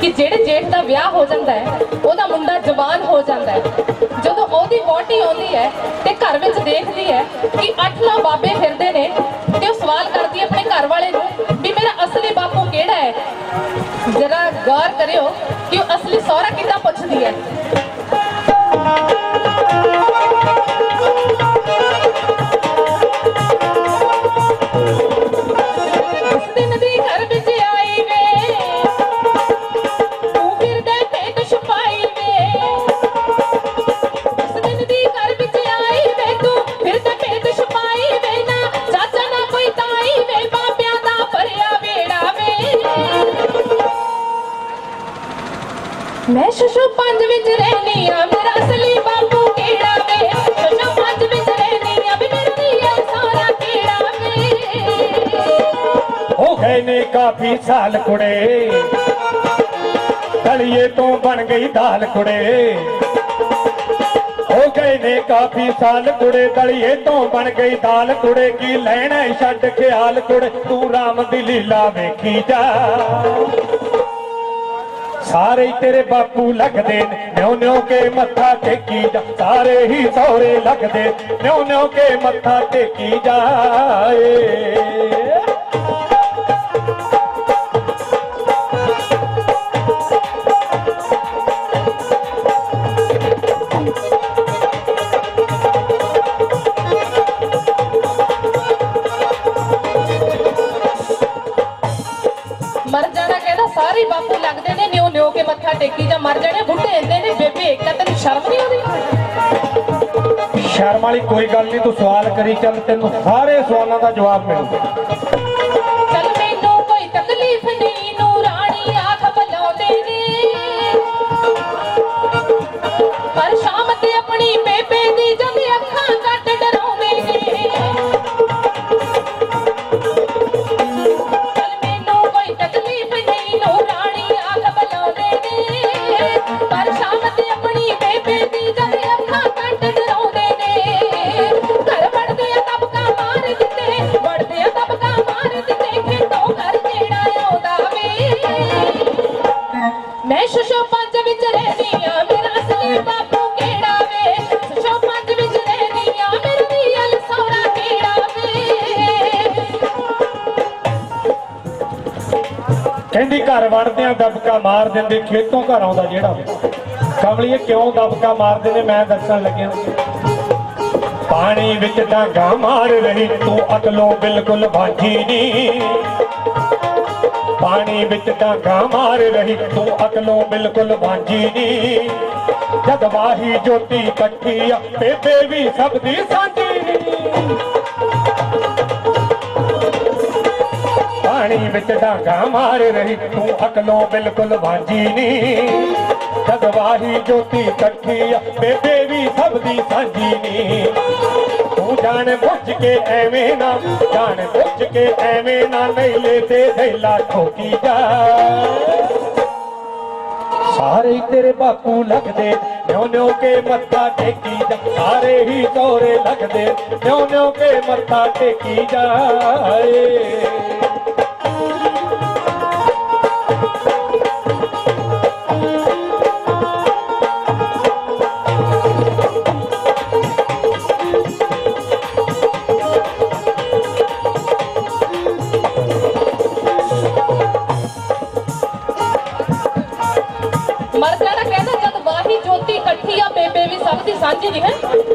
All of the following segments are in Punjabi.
ਕਿ ਜਿਹੜੇ ਜੇਠ ਦਾ ਵਿਆਹ ਹੋ ਜਾਂਦਾ ਹੈ, ਉਹਦਾ ਮੁੰਡਾ ਜਵਾਨ ਹੋ ਜਾਂਦਾ ਹੈ। ਜੋ ਉਹਦੀ ਵੋਟੀ ਆਉਂਦੀ ਹੈ ਤੇ ਘਰ ਵਿੱਚ ਦੇਖਦੀ ਹੈ ਕਿ ਅੱਠ ਨੌ ਬਾਬੇ ਫਿਰਦੇ ਨੇ ਤੇ ਉਹ ਸਵਾਲ ਕਰਦੀ ਹੈ ਆਪਣੇ ਘਰ ਵਾਲੇ ਨੂੰ ਵੀ ਮੇਰਾ ਅਸਲੀ ਬਾਪੂ ਕਿਹੜਾ ਹੈ? ਜਰਾ ਗੌਰ ਕਰਿਓ ਕਿ ਉਹ ਅਸਲੀ ਸਹੁਰਾ ਨੇ ਕਾਫੀ ਸਾਲ ਕੁੜੇ। ਤਲੀਏ ਤੋਂ ਬਣ ਗਈ ਦਾਲ ਕੁੜੇ। ਹੋ ਗਏ ਨੇ ਕਾਫੀ ਸਾਲ ਕੁੜੇ। ਤਲੀਏ ਤੋਂ ਬਣ ਗਈ ਦਾਲ ਕੁੜੇ। ਕੀ ਲੈਣਾ ਛੱਡ ਖਿਆਲ ਕੁੜੇ। ਤੂੰ ਰਾਮ ਦੀ ਲੀਲਾ ਵੇਖੀ ਜਾ। ਸਾਰੇ ਹੀ ਤੇਰੇ ਬਾਪੂ ਲੱਗਦੇ ਨੇ। ਨਿਉ ਨਿਉ ਕੇ ਮੱਥਾ ਟੇਕੀ ਜਾ। ਸਾਰੇ ਹੀ ਸਹੁਰੇ ਲੱਗਦੇ ਨਿਉ ਨਿਉ ਕੇ ਮੱਥਾ ਟੇਕੀ ਜਾਏ। ਮੱਥਾ ਟੇਕੀ ਜਾਂ ਮਰ ਜਾਣੇ, ਬੁੱਢੇ ਇੰਨੇ ਨੇ ਬੇਬੇ, ਇੱਕ ਤੈਨੂੰ ਸ਼ਰਮ ਨਹੀਂ ਆਉਂਦੀ? ਸ਼ਰਮ ਵਾਲੀ ਕੋਈ ਗੱਲ ਨਹੀਂ, ਤੂੰ ਸਵਾਲ ਕਰੀ, ਚੱਲ ਤੈਨੂੰ ਸਾਰੇ ਸਵਾਲਾਂ ਦਾ ਜਵਾਬ ਮਿਲੂਗਾ। ਕਹਿੰਦੀ ਘਰ ਵੜਦਿਆਂ ਦਬਕਾ ਮਾਰ ਦਿੰਦੇ, ਖੇਤੋਂ ਘਰ ਆਉਂਦਾ ਜਿਹੜਾ ਕਮਲੀਏ, ਕਿਉਂ ਦਬਕਾ ਮਾਰਦੇ ਨੇ ਮੈਂ ਦੱਸਣ ਲੱਗਿਆ। ਪਾਣੀ ਵਿੱਚ ਤਾਂ ਗਾ ਮਾਰ ਰਹੀ, ਤੂੰ ਅਕਲੋਂ ਬਿਲਕੁਲ ਭਾਂਜੀ ਨਹੀਂ। ਪਾਣੀ ਵਿੱਚ ਤਾਂ ਗਾ ਮਾਰ ਰਹੀ, ਤੂੰ ਅਕਲੋਂ ਬਿਲਕੁਲ ਭਾਂਜੀ ਨਹੀਂ। ਜਦ ਵਾਹੀ ਜੋਤੀ ਇਕੱਠੀ ਆ ਬੇਬੇ ਵੀ ਸਭ ਦੀ ਸਾਂਝੀ। ਨਹੀਂ ਪਾਣੀ ਵਿੱਚ ਡਾਂਗਾ ਮਾਰ ਰਹੀ, ਤੂੰ ਅਕਲੋਂ ਬਿਲਕੁਲ ਵਾਂਝੀ ਨਹੀਂ। ਜਦ ਜੋਤੀ ਇਕੱਠੀ ਆ, ਬੇਬੇ ਵੀ ਸਭ ਦੀ ਸਾਂਝੀ ਨਹੀਂ। ਤੂੰ ਜਾਣ ਬੁੱਝ ਕੇ ਐਵੇਂ ਨਾ, ਜਾਣ ਬੁੱਝ ਕੇ ਐਵੇਂ ਨਾ, ਨਈਲੇ ਤੇ ਥੈਲਾ ਠੋਕੀ ਜਾ। ਸਾਰੇ ਤੇਰੇ ਬਾਪੂ ਲੱਗਦੇ, ਨਿਉ ਨਿਉ ਕੇ ਮੱਥਾ ਟੇਕੀ ਜਾ। ਸਾਰੇ ਹੀ ਤੋਰੇ ਲੱਗਦੇ, ਨਿਉ ਨਿਉ ਕੇ ਮੱਥਾ ਟੇਕੀ ਜਾਏ ਸਾਂਝੀ ਨਹੀਂ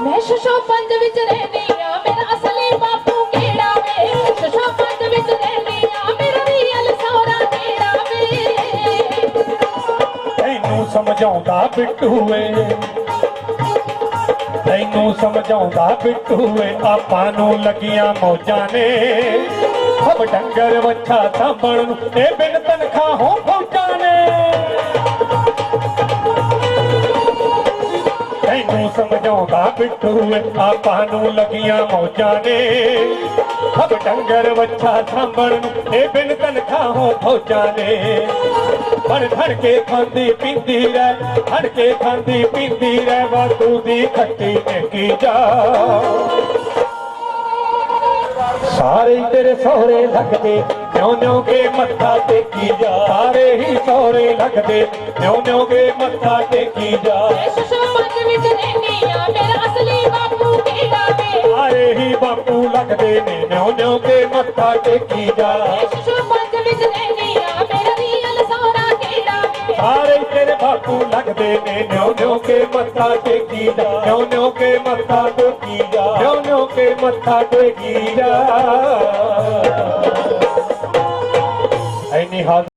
ਮੈਂ ਸ਼ਸ਼ੋ ਵਿੱਚ ਰਹਿੰਦੀ ਆ ਮੇਰਾ ਅਸਲੀ ਬਾਪੂ ਕਿਹੜਾ ਵੇ? ਸ਼ਸ਼ੋ ਵਿੱਚ ਰਹਿੰਦੀ ਆ ਮੇਰਾ ਰੀਅਲ ਸੋਹਰਾ ਕਿਹੜਾ ਵੇ? ਤੈਨੂੰ ਸਮਝਾਉਂਦਾ ਬਿੱਟੂ ਏ। ਤੈਨੂੰ ਸਮਝਾਉਂਦਾ ਬਿੱਟੂ ਏ। ਆਪਾਂ ਨੂੰ ਲੱਗੀਆਂ ਮੌਜਾਂ ਨੇ। ਹਬ ਡੰਗਰ ਵੱਛਾ ਸਾਂਭਣ ਨੂੰ। ਇਹ ਬਿਨ ਤਨਖਾਹ ਹੋ ਸਮਝਾਉਂਦਾ ਬਿੱਟੂ ਏ ਆਪਾਂ ਨੂੰ ਲੱਗੀਆਂ ਮੌਜਾਂ ਨੇ। ਹਬ ਡੰਗਰ ਵੱਛਾ ਸਾਂਭਣ ਇਹ ਬਿਨ ਤਨਖਾਹੋਂ ਫੌਜਾਂ ਨੇ। ਬਣ ਧੜ ਕੇ ਖਾਂਦੀ ਪੀਂਦੀ ਰਹਿ, ਧੜ ਕੇ ਖਾਂਦੀ ਪੀਂਦੀ ਰਹਿ, ਵਾਧੂ ਦੀ ਖੱਟੀ ਟੇਕੀ ਜਾ। ਸਾਰੇ ਤੇਰੇ ਸਹੁਰੇ ਲੱਗਦੇ, ਨਿਉ ਨਿਉ ਕੇ ਮੱਥਾ ਟੇਕੀ ਜਾ। ਸਾਰੇ ਹੀ ਸਹੁਰੇ ਲੱਗਦੇ, ਨਿਉ ਨਿਉ ਕੇ ਮੱਥਾ ਟੇਕੀ ਜਾ। ਲੱਗਦੇ ਨੇ ਨਿਉ ਨਿਉ ਕੇ ਮੱਥਾ ਟੇਕੀ ਜਾ। ਪੰਜ ਵਿੱਚ ਰਹਿੰਦੀ ਆ ਮੇਰਾ ਰੀਅਲ ਸੋਹਰਾ ਕਿਹੜਾ ਸਾਰੇ ਤੇਰੇ ਬਾਪੂ ਲੱਗਦੇ ਨੇ ਨਿਉ ਨਿਉ ਕੇ ਮੱਥਾ ਟੇਕੀ ਜਾ। ਨਿਉ ਨਿਉ ਕੇ ਮੱਥਾ ਟੇਕੀ ਜਾ। ਨਿਉ ਨਿਉ ਕੇ ਮੱਥਾ ਟੇਕੀ ਜਾ। ਐਨੀ ਹਾਲ